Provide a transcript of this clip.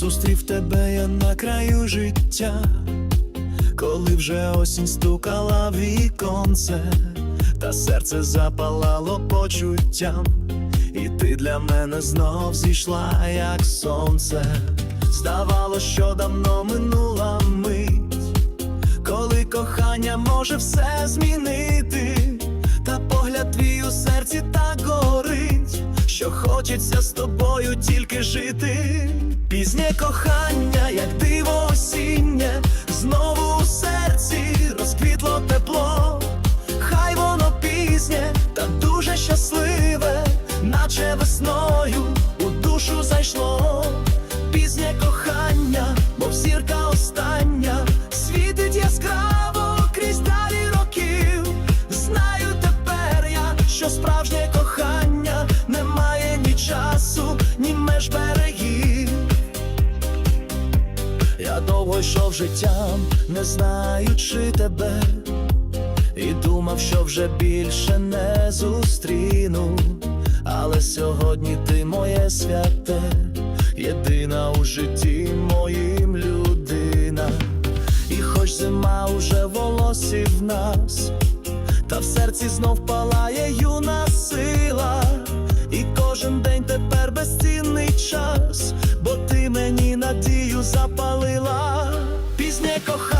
зустрів тебе я на краю життя, коли вже осінь стукала віконце, та серце запалало почуттям, і ти для мене знов зійшла, як сонце. Здавалось, що давно минула мить, коли кохання може все змінити, та погляд твій у серці так горить, хочеться з тобою тільки жити. Пізнє кохання, як диво осіннє, знову у серці розквітло тепло. Хай воно пізнє та дуже щасливе, наче весною у душу зайшло. Пізнє кохання, мов зірка остання, світить яскраво крізь далі років. Знаю тепер я, що справжнє кохання не має ні часу, ні меж берегів. Я довго йшов життям, не знаючи тебе, і думав, що вже більше не зустріну. Але сьогодні ти моє святе, єдина у житті моїм людина. І хоч зима уже в волосі в нас, та в серці знов палає юна пісня коха.